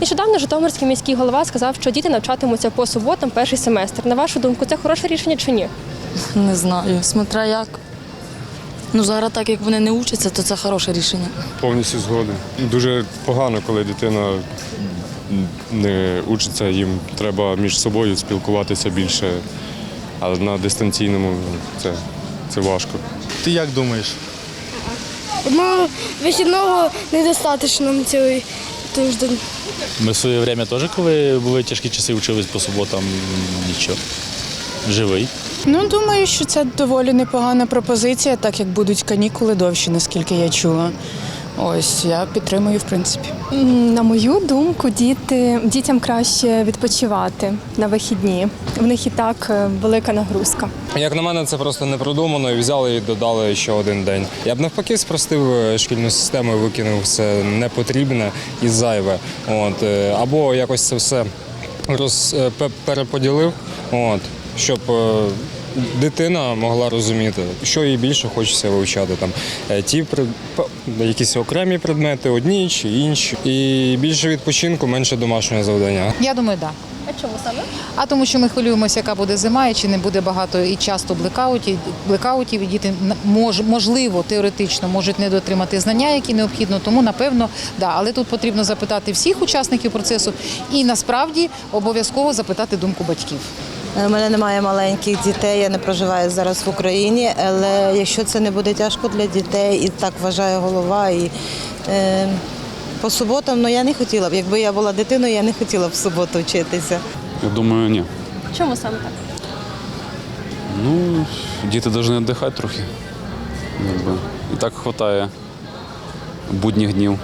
Нещодавно Житомирський міський голова сказав, що діти навчатимуться по суботам перший семестр. На вашу думку, це хороше рішення чи ні? Не знаю, смотря як. Ну зараз так як вони не учаться, то це хороше рішення. Повністю згоден. Дуже погано, коли дитина не учиться, їм треба між собою спілкуватися більше, але на дистанційному це, це важко. Ти як думаєш? Одного вихідного недостатньо цілий тиждень. Ми в своє время теж, коли були тяжкі часи, вчились по суботам, нічого. Живий. Ну, думаю, що це доволі непогана пропозиція, так як будуть канікули довші, наскільки я чула. Ось я підтримую, в принципі. На мою думку, діти, дітям краще відпочивати на вихідні. В них і так е, велика нагрузка. Як на мене, це просто не продумано і взяли і додали ще один день. Я б навпаки спростив е, шкільну систему і викинув все непотрібне і зайве. От, е, або якось це все роз, е, переподілив, от, щоб дитина могла розуміти, що їй більше хочеться вивчати. Там, е, ті пред- якісь окремі предмети, одні чи інші. І більше відпочинку, менше домашнього завдання. Я думаю, так. А чому саме? А тому, що ми хвилюємося, яка буде зима, і чи не буде багато і часто блекаутів, блекаутів, і діти мож, можливо, теоретично можуть не дотримати знання, які необхідно. Тому напевно, да. Але тут потрібно запитати всіх учасників процесу і насправді обов'язково запитати думку батьків. У мене немає маленьких дітей, я не проживаю зараз в Україні, але якщо це не буде тяжко для дітей, і так вважає голова, і е, по суботам, ну я не хотіла б. Якби я була дитиною, я не хотіла б в суботу вчитися. Я думаю, ні. Чому саме так? Ну, діти повинні віддихати трохи. Якби. І так вистачає будніх днів.